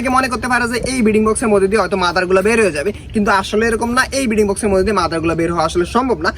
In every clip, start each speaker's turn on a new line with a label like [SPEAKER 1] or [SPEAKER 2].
[SPEAKER 1] অনেকে মনে করতে পারে যে এই ব্রিডিং বক্সের মধ্যে দিয়ে হয়তো মাদারগুলো বের হয়ে যাবে। কিন্তু আসলে এরকম না, এই ব্রিডিং বক্সের মধ্যে দিয়ে মাদারগুলো বের হওয়া আসলে সম্ভব না।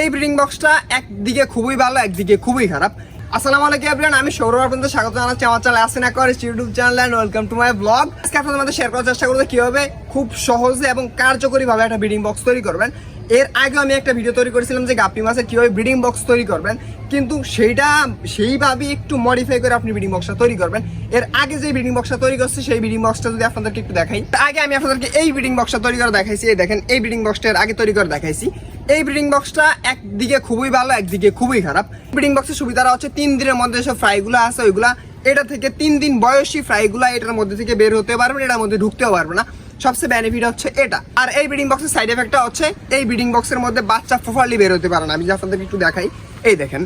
[SPEAKER 1] এই ব্রিডিং বক্সটা একদিকে খুবই ভালো, একদিকে খুবই খারাপ। আসসালামু আলাইকুম আমি সৌরভ, আপনাদের স্বাগত জানাচ্ছি আমার চ্যানেল আসেন একবার YouTube channel and welcome to my blog আজকে আপনাদের শেয়ার করার চেষ্টা করব কীভাবে খুব সহজে এবং কার্যকরীভাবে একটা ব্রিডিং বক্স তৈরি করবেন। এর আগে আমি একটা ভিডিও তৈরি করেছিলাম যে গাপ্পি মাছের কীভাবে ব্রিডিং বক্স তৈরি করবেন। কিন্তু সেইটা, সেইভাবে একটু মডিফাই করে আপনি ব্রিডিং বক্সটা তৈরি করবেন। এর আগে যে ব্রিডিং বক্সটা তৈরি করছে, সেই ব্রিডিং বক্সটা যদি আপনাদেরকে একটু দেখাই। তার আগে আমি আপনাদেরকে এই ব্রিডিং বক্সটা তৈরি করে দেখাইছি। এই দেখেন, এই ব্রিডিং বক্সটা এর আগে তৈরি করে দেখাইছি। এই ব্রিডিং বক্সটা একদিকে খুবই ভালো, একদিকে খুবই খারাপ। ব্রিডিং বক্সের সুবিধাটা হচ্ছে তিন দিনের মধ্যে সব ফ্রাইগুলো আছে, ওইগুলা এটা থেকে তিন দিন বয়সী ফ্রাইগুলা এটার মধ্যে থেকে বের হতে পারবে এটার মধ্যে ঢুকতেও পারবে না। সবচেয়ে বেনিফিট হচ্ছে এটা। আর এই ব্রিডিং বক্সের সাইড এফেক্টটা হচ্ছে, এই ব্রিডিং বক্সের মধ্যে বাচ্চা প্রপারলি বের হতে পারে না। আমি যদি আপনাদেরকে একটু দেখাই। এই দেখেন,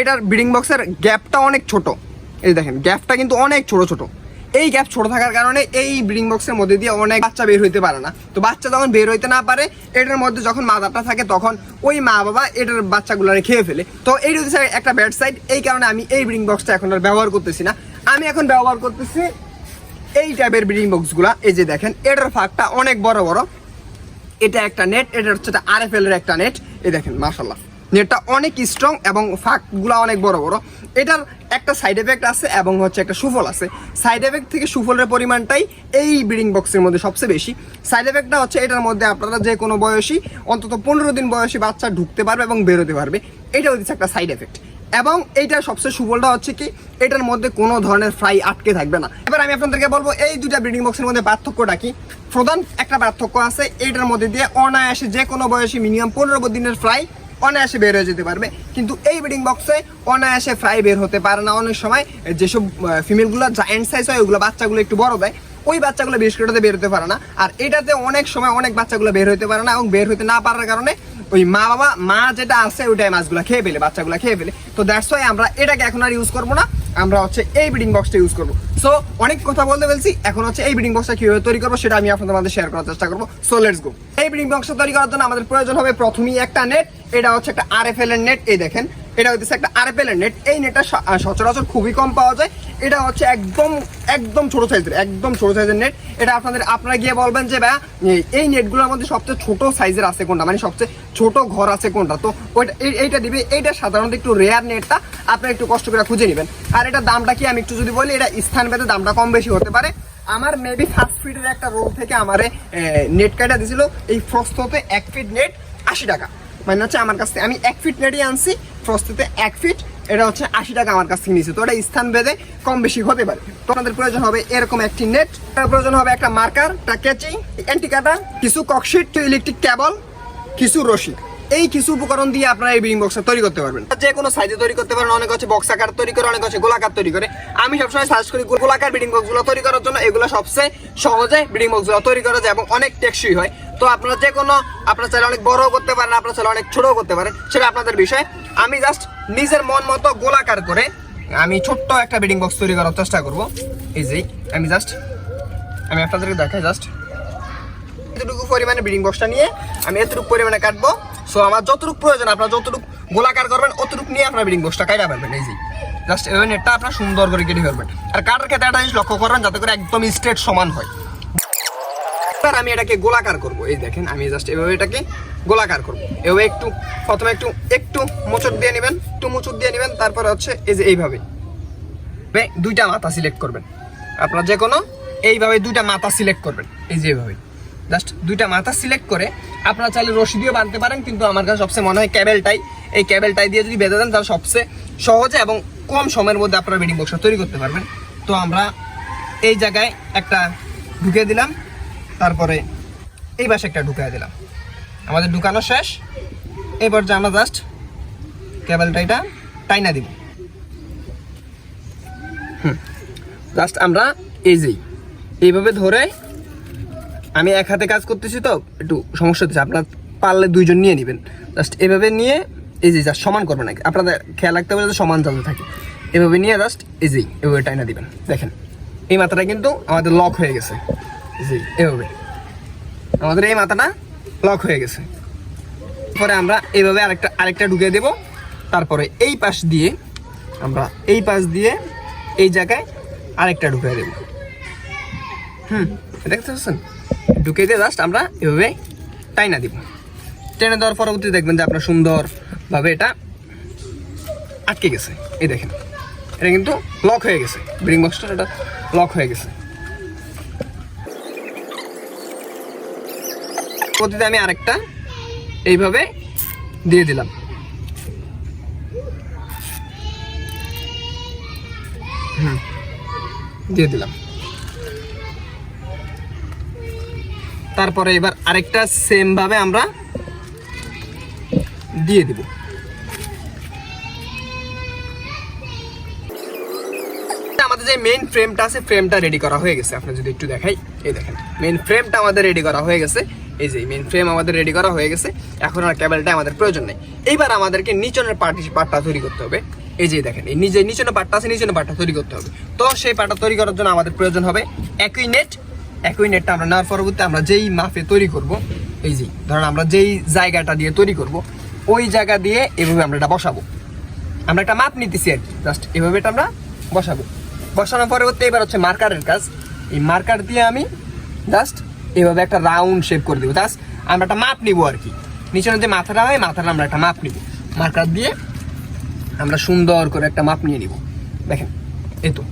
[SPEAKER 1] এটার ব্রিডিং বক্সের গ্যাপটা অনেক ছোট। এই দেখেন গ্যাপটা কিন্তু অনেক ছোট ছোট। এই গ্যাপ ছোট থাকার কারণে এই ব্রিডিং বক্সের মধ্যে দিয়ে অনেক বাচ্চা বের হইতে পারে না। তো বাচ্চা যখন বের হইতে না পারে, এটার মধ্যে যখন মাদারটা থাকে, তখন ওই মা বাবা এটার বাচ্চাগুলোরে খেয়ে ফেলে। তো এই হচ্ছে একটা ব্যাড সাইড এই কারণে আমি এই ব্রিডিং বক্সটা এখন আর ব্যবহার করতেছি না। আমি এখন ব্যবহার করতেছি এই টাইপের ব্রিডিং বক্সগুলা এই যে দেখেন, এটার ফাঁকটা অনেক বড় বড়। এটা একটা নেট এটা হচ্ছে আর এফ এর একটা নেট এই দেখেন মাশাল্লাহ নেটটা অনেক স্ট্রং এবং ফাঁকগুলা অনেক বড় বড়। এটার একটা সাইড এফেক্ট আছে এবং হচ্ছে একটা সুফল আছে। সাইড এফেক্ট থেকে সুফলের পরিমাণটাই এই ব্রিডিং বক্সের মধ্যে সবচেয়ে বেশি। সাইড এফেক্টটা হচ্ছে এটার মধ্যে আপনারা যে কোনো বয়সী, অন্তত পনেরো দিন বয়সী বাচ্চা ঢুকতে পারবে এবং বেরোতে পারবে। এটা হচ্ছে একটা সাইড এফেক্ট এবং এইটার সবচেয়ে সুফলটা হচ্ছে কি, এটার মধ্যে কোনো ধরনের ফ্রাই আটকে থাকবে না। এবার আমি আপনাদেরকে বলব, এই দুটা ব্রিডিং বক্সের মধ্যে পার্থক্যটা কি? প্রধান একটা পার্থক্য আছে এটার মধ্যে দিয়ে অনায়াসে যে কোনো বয়সী মিনিমাম পনেরো দিনের ফ্রাই অনায়াসে বের হয়ে যেতে পারবে। কিন্তু এই ব্রিডিং বক্সে অনায়াসে ফ্রাই বের হতে পারে না। অনেক সময় যেসব ফিমেলগুলো জায়েন্ট সাইজ হয় ওইগুলো বাচ্চাগুলো একটু বড় দেয়, ওই বাচ্চাগুলো বিস্কুটটাতে বের হতে পারে না। আর এটাতে অনেক সময় অনেক বাচ্চাগুলো বের হতে পারে না এবং বের হতে না পারার কারণে ওই মা বাবা, মা যেটা আছে ওইটাই মাছগুলো খেয়ে ফেলে, বাচ্চাগুলো খেয়ে ফেলে। তো দ্যাটস ওয়াই আমরা এটাকে এখন আর ইউজ করব না, আমরা হচ্ছে এই ব্রিডিং বক্সটা ইউজ করব। সো অনেক কথা বলতে বলছি এখন হচ্ছে এই ব্রিডিং বক্সটা কীভাবে তৈরি করব সেটা আমি আপনাদের শেয়ার করার চেষ্টা করব। সো লেটস গো এই ব্রিডিং বক্সটা তৈরি করার জন্য আমাদের প্রয়োজন হবে প্রথমেই একটা নেট এটা হচ্ছে একটা আর এফ এল এর নেট এই দেখেন। এটা হচ্ছে একটা আর এফ এল এর নেট এই নেটটা সচরাচর খুবই কম পাওয়া যায়। এটা হচ্ছে একদম একদম ছোট সাইজের একদম ছোট সাইজের নেট এটা আপনাদের, আপনারা গিয়ে বলবেন যে, ভাইয়া, এই- নেটগুলোর মধ্যে সবচেয়ে ছোট সাইজের আছে কোনটা? মানে সবচেয়ে ছোট ঘর আছে কোনটা? তো ওইটা, এই- এইটা দিবে, এইটা সাধারণত একটু রেয়ার নেটটা আপনারা একটু কষ্ট করে খুঁজে নেবেন। আর এটা দামটা কি আমি একটু যদি বলি, এটা স্থান ভেদে দামটা কম বেশি হতে পারে। আমার মেবি ফার্স্ট ফিটের একটা রোল থেকে আমার নেট কাটা দিছিল এই ফ্রস্ততে এক ফিট নেট আশি টাকা। মানে হচ্ছে আমার কাছ আমি এক ফিট নেটই আনছি ফ্রস্তিতে এক ফিট এটা হচ্ছে আশি টাকা আমার কাছ থেকে নিয়েছে। তো এটা স্থান ভেদে কম বেশি হতে পারে। তো আপনাদের প্রয়োজন হবে এরকম একটি নেট। তার প্রয়োজন হবে একটা মার্কার, একটা কেচি অ্যান্টি কাটা কিছু ককশিট ইলেকট্রিক কেবল কিছু রশি। এই কিছু উপকরণ দিয়ে আপনারা এই ব্রিডিং বক্সটা তৈরি করতে পারবেন। যে কোনো সাইজে তৈরি করতে পারেন। অনেক হচ্ছে বক্স আকার তৈরি করে, অনেক হচ্ছে গোলাকার তৈরি করে। আমি সবসময় সাজেস্ট করি গোলাকার ব্রিডিং বক্সগুলো তৈরি করার জন্য। এগুলো সবচেয়ে সহজে ব্রিডিং বক্সগুলো তৈরি করা যায় এবং অনেক টেকসই হয়। তো আপনারা যে কোনো আপনারা চাইলে অনেক বড়ও করতে পারেন, আপনার চাইলে অনেক ছোটও করতে পারেন, সেটা আপনাদের বিষয়। আমি জাস্ট নিজের মন মতো গোলাকার করে আমি ছোট্ট একটা ব্রিডিং বক্স তৈরি করার চেষ্টা করব। এই যে, আমি জাস্ট আমি আপনাদেরকে দেখাই জাস্ট এতটুকু পরিমাণে ব্রিডিং বক্সটা নিয়ে আমি এতটুকু পরিমাণে কাটবো। সো আমার যতটুকু প্রয়োজন, আপনার যতটুকু গোলাকার করবেন, অতটুকু নিয়ে আপনার ব্রিডিং বক্সটা কাটা ফেলবেন। এই যে জাস্ট এই নেটটা আপনার সুন্দর করে কেটে ফেলবেন। আর কাটার ক্ষেত্রে একটা জিনিস লক্ষ্য করবেন, যাতে করে একদম স্ট্রেট সমান হয়। এবার আমি এটাকে গোলাকার করব। এই দেখেন, আমি জাস্ট এভাবে এটাকে গোলাকার করব। এভাবে একটু, প্রথমে একটু একটু মোচড় দিয়ে নেবেন, একটু মোচড় দিয়ে নেবেন, তারপরে হচ্ছে এই যে এইভাবে। দুইটা মাথা সিলেক্ট করবেন। আপনারা যে কোনো এইভাবে দুইটা মাথা সিলেক্ট করবেন। এই যে এইভাবে। জাস্ট দুইটা মাথা সিলেক্ট করে, আপনারা চাইলে রশি দিয়েও বাঁধতে পারেন, কিন্তু আমার কাছে সবচেয়ে মনে হয় ক্যাবেলটাই এই ক্যাবেলটাই দিয়ে যদি বেঁধে দেন, তাহলে সবচেয়ে সহজে এবং কম সময়ের মধ্যে আপনারা বেডিং বক্সটা তৈরি করতে পারবেন। তো আমরা এই জায়গায় একটা ঢুকে দিলাম। তারপরে এই পাশে একটা ঢুকিয়ে দিলাম। আমাদের ঢুকানো শেষ। এবার যে আমরা জাস্ট কেবলটা এটা টাইনা দিব। জাস্ট আমরা এই এইভাবে ধরে আমি এক হাতে কাজ করতেছি তো, একটু সমস্যা হচ্ছে, আপনার পারলে দুইজন নিয়ে নেবেন। জাস্ট এভাবে নিয়ে এই যে জাস্ট সমান করবেন নাকি আপনাদের খেয়াল রাখতে হবে যাতে সমান যাতে থাকে। এভাবে নিয়ে জাস্ট এই যেই এভাবে টাইনা দিবেন। দেখেন, এই মাথাটা কিন্তু আমাদের লক হয়ে গেছে। যে এভাবে। আমাদের এই মাথাটা লক হয়ে গেছে। পরে আমরা এইভাবে আরেকটা আরেকটা ঢুকিয়ে দেব। তারপরে এই পাশ দিয়ে আমরা এই পাশ দিয়ে এই জায়গায় আরেকটা ঢুকিয়ে দেব। হুম দেখতে পাচ্ছেন ঢুকে দিয়ে জাস্ট আমরা এভাবে টাইনা দিব। টেনে দেওয়ার পরবর্তী দেখবেন যে আপনার সুন্দরভাবে এটা আটকে গেছে। এই দেখেন, এটা কিন্তু লক হয়ে গেছে। ব্রিং বক্সটা এটা লক হয়ে গেছে। পদ্ধতিতে আমি আরেকটা এইভাবে দিয়ে দিলাম। হুম, দিয়ে দিলাম। তারপরে এবার আরেকটা সেম ভাবে আমরা দিয়ে দিব। আমাদের যে মেইন ফ্রেমটা আছে ফ্রেমটা রেডি করা হয়ে গেছে। আপনি যদি একটু দেখাই, এই দেখেন মেইন ফ্রেমটা আমাদের রেডি করা হয়ে গেছে। এই যে মেন ফ্রেম আমাদের রেডি করা হয়ে গেছে। এখন আর কেবলটা আমাদের প্রয়োজন নেই। এইবার আমাদেরকে নিচনের পার্টি পার্টটা তৈরি করতে হবে। এই যে দেখেন, এই নিজে নিচনের পার্টটা আছে, নিচনের পার্টটা তৈরি করতে হবে। তো সেই পার্টটা তৈরি করার জন্য আমাদের প্রয়োজন হবে একই নেট একই নেটটা আমরা নেওয়ার পরবর্তী আমরা যেই মাপে তৈরি করব, এই যে, ধরেন আমরা যেই জায়গাটা দিয়ে তৈরি করব, ওই জায়গা দিয়ে এভাবে আমরা এটা বসাবো। আমরা একটা মাপ নিতেছি আর কি জাস্ট এভাবে এটা আমরা বসাবো। বসানোর পরবর্তী এবার হচ্ছে মার্কারের কাজ। এই মার্কার দিয়ে আমি জাস্ট এভাবে একটা রাউন্ড শেপ করে দেবো। জাস্ট আমরা একটা মাপ নিব আর কি। নিচের যে মাথাটা হয়, মাথাটা আমরা একটা মাপ নিব। মার্কার দিয়ে আমরা সুন্দর করে একটা মাপ নিয়ে নিব। দেখেন, এই তো।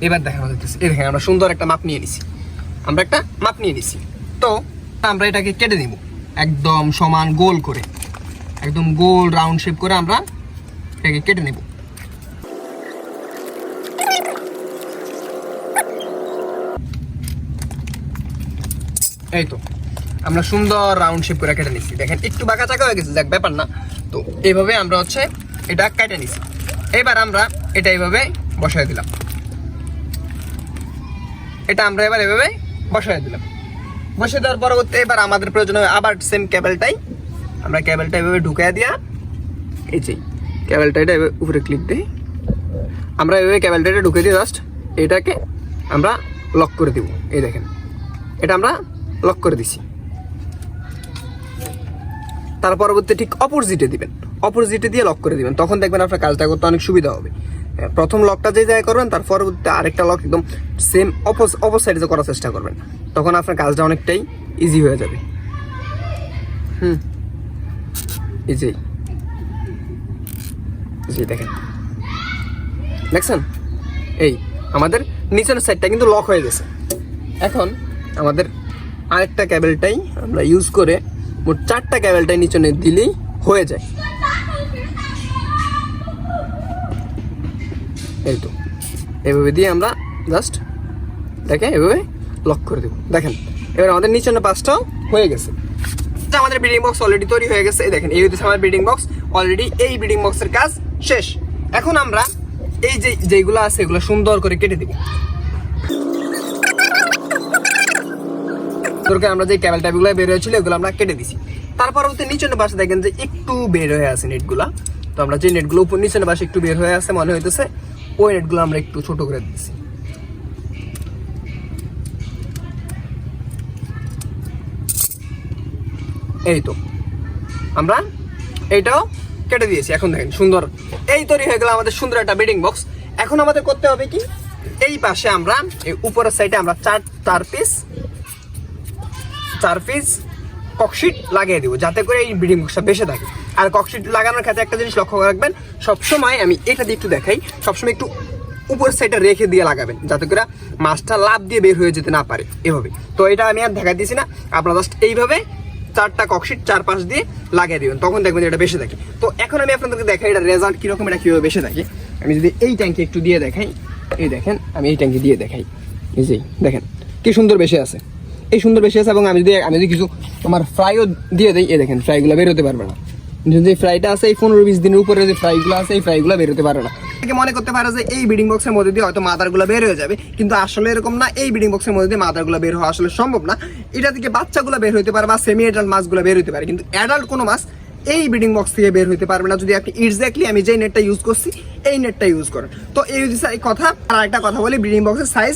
[SPEAKER 1] এবার দেখা যাচ্ছে, এই দেখেন, আমরা সুন্দর একটা মাপ নিয়ে নিছি। আমরা একটা মাপ নিয়ে নিছি। তো, আমরা এটাকে কেটে নিব। একদম সমান গোল করে। একদম গোল রাউন্ড শেপ করে আমরা এটাকে কেটে নেব। এই তো, আমরা সুন্দর রাউন্ড শেপ করে কেটে নিচ্ছি দেখেন, একটু বাঁকা চাকা হয়ে গেছে, যাক, ব্যাপার না। তো এইভাবে আমরা হচ্ছে এটা কেটে নিছি। এবার আমরা এটা এইভাবে বসায় দিলাম। এটা আমরা এবার এভাবে বসায় দিলাম। বসে দেওয়ার পরবর্তী এবার আমাদের প্রয়োজন হবে আবার সেম কেবলটাই আমরা কেবলটা এভাবে ঢুকাই দিয়া, এই যে কেবলটা এটা উপরে ক্লিক দিই। আমরা এভাবে কেবলটা এটা ঢুকে দিই জাস্ট এটাকে আমরা লক করে দিব। এই দেখেন, এটা আমরা লক করে দিছি। তার পরবর্তী ঠিক অপোজিটে দিবেন। অপোজিটে দিয়ে লক করে দিবেন। তখন দেখবেন আপনার কাজটা করতে অনেক সুবিধা হবে। প্রথম লকটা যে জায়গায় করবেন, তার পরবর্তীতে আরেকটা লক একদম সেম অপোজ অপোজ সাইডে করার চেষ্টা করবেন। তখন আপনার কাজটা অনেকটাই ইজি হয়ে যাবে। হুম। ইজি জি দেখেন। দেখছেন? এই, আমাদের নিচের সাইডটা কিন্তু লক হয়ে গেছে। এখন আমাদের আরেকটা ক্যাবেলটাই আমরা ইউজ করে মোট চারটা ক্যাবেলটাই নিচনে দিলেই হয়ে যায়। এই তো। এভাবে দিয়ে আমরা জাস্ট দেখে এভাবে লক করে দেবো। দেখেন, এবার আমাদের নিচনের পাঁচটাও হয়ে গেছে। আমাদের বিল্ডিং বক্স অলরেডি তৈরি হয়ে গেছে। দেখেন, এই হচ্ছে আমার বিল্ডিং বক্স অলরেডি এই বিল্ডিং বক্সের কাজ শেষ। এখন আমরা এই যে যেগুলো আছে, এগুলো সুন্দর করে কেটে দিব। দরকার আমরা যে ক্যাবেল ট্যাবগুলো বের হয়েছিল, এগুলো আমরা কেটে দিছি। তার পরবর্তী নিচনের পাশে দেখেন যে একটু বের হয়ে আছে নেটগুলা। তো আমরা যে নেটগুলো উপর নিচনের পাশে একটু বের হয়ে আছে, মনে হইতেছে ওই নেটগুলো আমরা একটু ছোট করে দিচ্ছি এই তো। আমরা এইটাও কেটে দিয়েছি। এখন দেখেন সুন্দর। এই তৈরি হয়ে গেল আমাদের সুন্দর একটা বেডিং বক্স এখন আমাদের করতে হবে কি? এই পাশে আমরা, এই উপরের সাইডে আমরা চার চার পিস চার পিস ককশিট লাগিয়ে দেবো, যাতে করে এই ব্রিডিং বক্সটা বেঁচে থাকে। আর ককশিট লাগানোর ক্ষেত্রে একটা জিনিস লক্ষ্য রাখবেন, সবসময় আমি এটা দিয়ে একটু দেখাই, সবসময় একটু উপরের সাইডটা রেখে দিয়ে লাগাবেন, যাতে করে মাছটা লাভ দিয়ে বের হয়ে যেতে না পারে, এভাবে। তো এটা আমি আর দেখা দিয়েছি না, আপনারা জাস্ট এইভাবে চারটা ককশিট চার পাশ দিয়ে লাগিয়ে দিবেন, তখন দেখবেন এটা বেশি থাকে। তো এখন আমি আপনাদেরকে দেখাই এটা রেজাল্ট কীরকম, এটা কীভাবে বেশি থাকে। আমি যদি এই ট্যাঙ্কি একটু দিয়ে দেখাই, এই দেখেন, আমি এই ট্যাঙ্কি দিয়ে দেখাই। এই দেখেন, কি সুন্দর বেশি আছে। এই সুন্দর বেশি আছে এবং আমি যদি আমি যদি কিছু তোমার ফ্রাইও দিয়ে দিই, এ দেখেন ফ্রাইগুলো বেরোতে পারবে না। যে ফ্রাইটা আছে এই পনেরো বিশ দিনের উপরে যে ফ্রাইগুলো আছে, এই ফ্রাইগুলো বেরোতে পারে না। মনে করতে পারে যে এই বিডিং বক্সের মধ্যে দিয়ে হয়তো মাদারগুলো বের হয়ে যাবে, কিন্তু আসলে এরকম না, এই বিডিং বক্সের মধ্যে দিয়ে মাদারগুলো বের হওয়া আসলে সম্ভব না। এটা থেকে বাচ্চাগুলো বের হতে পারে বা সেমি অ্যাডাল্ট মাছগুলো বের হতে পারে, কিন্তু অ্যাডাল্ট কোনো মাছ এই ব্রিডিং বক্স থেকে বের হতে পারবে না। যদি আপনি এক্স্যাক্টলি আমি যে নেটটা ইউজ করছি, এই নেটটা ইউজ করেন। তো এই কথা। আর একটা কথা বলি ব্রিডিং বক্সের সাইজ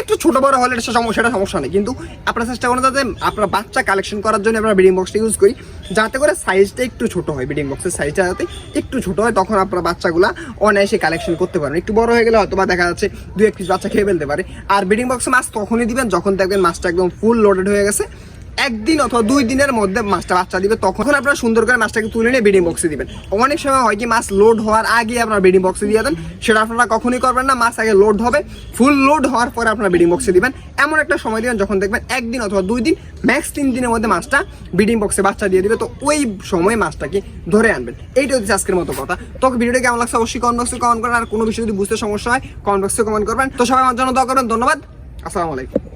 [SPEAKER 1] একটু ছোট বড় হলে সেটা সমস্যা সেটা সমস্যা নেই। কিন্তু আপনার চেষ্টা করেন যাতে আপনার বাচ্চা কালেকশন করার জন্য আমরা ব্রিডিং বক্সটা ইউজ করি। যাতে করে সাইজটা একটু ছোট হয় ব্রিডিং বক্সের সাইজটা যাতে একটু ছোট হয়, তখন আপনার বাচ্চাগুলো অনায়াসে কালেকশন করতে পারেন একটু বড় হয়ে গেলে হয়তো বা দেখা যাচ্ছে দু এক পিস বাচ্চা খেয়ে ফেলতে পারে। আর ব্রিডিং বক্সে মাছ তখনই দিবেন যখন দেখবেন মাছটা একদম ফুল লোডেড হয়ে গেছে। একদিন অথবা দুই দিনের মধ্যে মাছটা বাচ্চা দিবে, তখন আপনারা সুন্দর করে মাছটাকে তুলে নিয়ে ব্রিডিং বক্সে দিবেন। অনেক সময় হয় কি, মাছ লোড হওয়ার আগে আপনারা ব্রিডিং বক্সে দিয়ে দেন, সেটা আপনারা কখনোই করবেন না, মাছ আগে লোড হবে ফুল লোড হওয়ার পরে আপনারা ব্রিডিং বক্সে দিবেন। এমন একটা সময় দিবেন যখন দেখবেন একদিন অথবা দুই দিন ম্যাক্স তিন দিনের মধ্যে মাছটা ব্রিডিং বক্সে বাচ্চা দিয়ে দিবে, তো ওই সময় মাছটাকে ধরে আনবেন। এইটা হচ্ছে আজকের মতো কথা। তো ভিডিওটা কেমন লাগছে অবশ্যই কমেন্ট বক্সে কমেন্ট করেন, আর কোনো বিষয় যদি বুঝতে সমস্যা হয় কমেন্ট বক্সে কমেন্ট করবেন। তো সবাই আমার জন্য দোয়া করবেন, ধন্যবাদ, আসসালামু আলাইকুম।